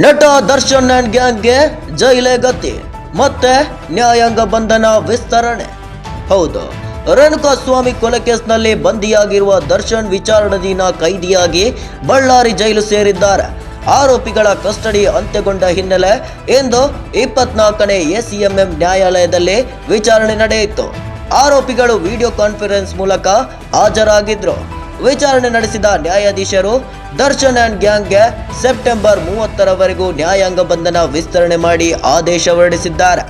ನಟ ದರ್ಶನ್ ಗ್ಯಾಂಗ್ಗೆ ಜೈಲೇ ಗತಿ, ಮತ್ತೆ ನ್ಯಾಯಾಂಗ ಬಂಧನ ವಿಸ್ತರಣೆ. ಹೌದು ರೇಣುಕಾ ಸ್ವಾಮಿ ಕೊಲೆ ಕೇಸ್ನಲ್ಲಿ ಬಂದಿಯಾಗಿರುವ ದರ್ಶನ್ ವಿಚಾರಣಾಧೀನ ಕೈದಿಯಾಗಿ ಬಳ್ಳಾರಿ ಜೈಲು ಸೇರಿದ್ದಾರೆ. ಆರೋಪಿಗಳ ಕಸ್ಟಡಿ ಅಂತ್ಯಗೊಂಡ ಹಿನ್ನೆಲೆ ಇಂದು ಇಪ್ಪತ್ನಾಲ್ಕನೇ ಎಸಿಎಂಎಂ ನ್ಯಾಯಾಲಯದಲ್ಲಿ ವಿಚಾರಣೆ ನಡೆಯಿತು. ಆರೋಪಿಗಳು ವಿಡಿಯೋ ಕಾನ್ಫರೆನ್ಸ್ ಮೂಲಕ ಹಾಜರಾಗಿದ್ರು. ವಿಚಾರಣೆ ನಡೆಸಿದ ನ್ಯಾಯಾಧೀಶರು ದರ್ಶನ್ ಅಂಡ್ ಗ್ಯಾಂಗ್ಗೆ ಸೆಪ್ಟೆಂಬರ್ ಮೂವತ್ತರವರೆಗೂ ನ್ಯಾಯಾಂಗ ಬಂಧನ ವಿಸ್ತರಣೆ ಮಾಡಿ ಆದೇಶ ಹೊರಡಿಸಿದ್ದಾರೆ.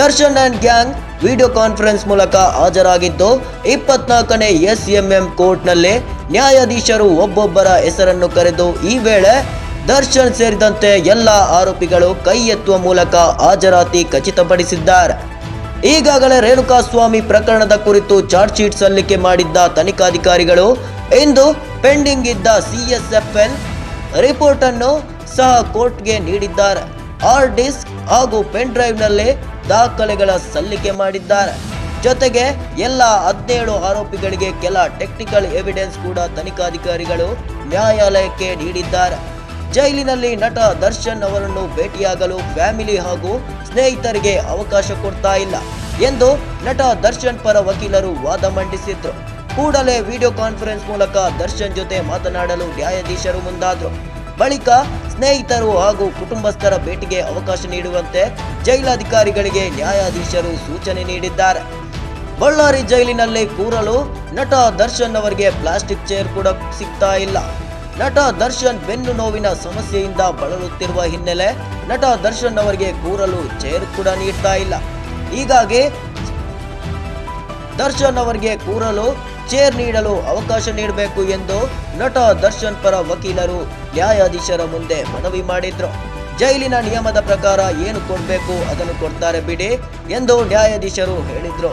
Darshan and gang video conference ಮೂಲಕ ಹಾಜರಾಗಿದ್ದು, ಇಪ್ಪತ್ನಾಲ್ಕನೇ ಎಸ್ ಎಂ ಎಂ ಕೋರ್ಟ್ನಲ್ಲಿ ನ್ಯಾಯಾಧೀಶರು ಒಬ್ಬೊಬ್ಬರ ಹೆಸರನ್ನು ಕರೆದು ಈ ವೇಳೆ ದರ್ಶನ್ ಸೇರಿದಂತೆ ಎಲ್ಲ ಆರೋಪಿಗಳು ಕೈ ಎತ್ತುವ ಮೂಲಕ ಹಾಜರಾತಿ ಖಚಿತಪಡಿಸಿದ್ದಾರೆ. ಈಗಾಗಲೇ ರೇಣುಕಾಸ್ವಾಮಿ ಪ್ರಕರಣದ ಕುರಿತು ಚಾರ್ಜ್ ಶೀಟ್ ಸಲ್ಲಿಕೆ ಮಾಡಿದ್ದ ತನಿಖಾಧಿಕಾರಿಗಳು ಇಂದು ಪೆಂಡಿಂಗ್ ಇದ್ದ ಸಿಎಸ್ಎಫ್ಎಲ್ ರಿಪೋರ್ಟ್ ಅನ್ನು ಸಹ ಕೋರ್ಟ್ಗೆ ನೀಡಿದ್ದಾರೆ. ಆರ್ ಡಿಸ್ಕ್ ಹಾಗೂ ಪೆನ್ ಡ್ರೈವ್ನಲ್ಲಿ ದಾಖಲೆಗಳ ಸಲ್ಲಿಕೆ ಮಾಡಿದ್ದಾರೆ. ಜೊತೆಗೆ ಎಲ್ಲ ಹದಿನೇಳು ಆರೋಪಿಗಳಿಗೆ ಕೆಲ ಟೆಕ್ನಿಕಲ್ ಎವಿಡೆನ್ಸ್ ಕೂಡ ತನಿಖಾಧಿಕಾರಿಗಳು ನ್ಯಾಯಾಲಯಕ್ಕೆ ನೀಡಿದ್ದಾರೆ. ಜೈಲಿನಲ್ಲಿ ನಟ ದರ್ಶನ್ ಅವರನ್ನು ಭೇಟಿಯಾಗಲು ಫ್ಯಾಮಿಲಿ ಹಾಗೂ ಸ್ನೇಹಿತರಿಗೆ ಅವಕಾಶ ಕೊಡ್ತಾ ಇಲ್ಲ ಎಂದು ನಟ ದರ್ಶನ್ ಪರ ವಕೀಲರು ವಾದ ಮಂಡಿಸಿದ್ರು. ಕೂಡಲೇ ವಿಡಿಯೋ ಕಾನ್ಫರೆನ್ಸ್ ಮೂಲಕ ದರ್ಶನ್ ಜೊತೆ ಮಾತನಾಡಲು ನ್ಯಾಯಾಧೀಶರು ಮುಂದಾದರು. ಬಳಿಕ ಸ್ನೇಹಿತರು ಹಾಗೂ ಕುಟುಂಬಸ್ಥರ ಭೇಟಿಗೆ ಅವಕಾಶ ನೀಡುವಂತೆ ಜೈಲಾಧಿಕಾರಿಗಳಿಗೆ ನ್ಯಾಯಾಧೀಶರು ಸೂಚನೆ ನೀಡಿದ್ದಾರೆ. ಬಳ್ಳಾರಿ ಜೈಲಿನಲ್ಲಿ ಕೂರಲು ನಟ ದರ್ಶನ್ ಅವರಿಗೆ ಪ್ಲಾಸ್ಟಿಕ್ ಚೇರ್ ಕೂಡ ಸಿಗ್ತಾ ಇಲ್ಲ. ನಟ ದರ್ಶನ್ ಬೆನ್ನು ನೋವಿನ ಸಮಸ್ಯೆಯಿಂದ ಬಳಲುತ್ತಿರುವ ಹಿನ್ನೆಲೆ ನಟ ದರ್ಶನ್ ಅವರಿಗೆ ಕೂರಲು ಚೇರ್ ಕೂಡ ನೀಡ್ತಾ ಇಲ್ಲ. ಹೀಗಾಗಿ ದರ್ಶನ್ ಅವರಿಗೆ ಕೂರಲು ಚೇರ್ ನೀಡಲು ಅವಕಾಶ ನೀಡಬೇಕು ಎಂದು ನಟ ದರ್ಶನ್ ಪರ ವಕೀಲರು ನ್ಯಾಯಾಧೀಶರ ಮುಂದೆ ಮನವಿ ಮಾಡಿದ್ರು. ಜೈಲಿನ ನಿಯಮದ ಪ್ರಕಾರ ಏನು ಕೊಡಬೇಕು ಅದನ್ನು ಕೊಡ್ತಾರೆ ಬಿಡಿ ಎಂದು ನ್ಯಾಯಾಧೀಶರು ಹೇಳಿದ್ರು.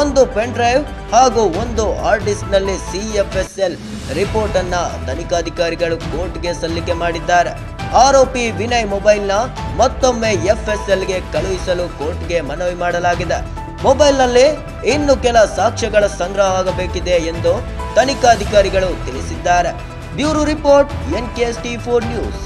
ಒಂದು ಪೆನ್ ಡ್ರೈವ್ ಹಾಗೂ ಒಂದು ಹಾರ್ಡ್ ಡಿಸ್ಕ್ನಲ್ಲಿ ಸಿಎಫ್ಎಸ್ಎಲ್ ರಿಪೋರ್ಟ್ ಅನ್ನ ತನಿಖಾಧಿಕಾರಿಗಳು ಕೋರ್ಟ್ಗೆ ಸಲ್ಲಿಕೆ ಮಾಡಿದ್ದಾರೆ. ಆರೋಪಿ ವಿನಯ್ ಮೊಬೈಲ್ನ ಮತ್ತೊಮ್ಮೆ ಎಫ್ಎಸ್ಎಲ್ಗೆ ಕಳುಹಿಸಲು ಕೋರ್ಟ್ಗೆ ಮನವಿ ಮಾಡಲಾಗಿದೆ. ಮೊಬೈಲ್ನಲ್ಲಿ ಇನ್ನು ಕೆಲ ಸಾಕ್ಷ್ಯಗಳ ಸಂಗ್ರಹ ಆಗಬೇಕಿದೆ ಎಂದು ತನಿಖಾಧಿಕಾರಿಗಳು ತಿಳಿಸಿದ್ದಾರೆ. Bureau report, N K S T four news.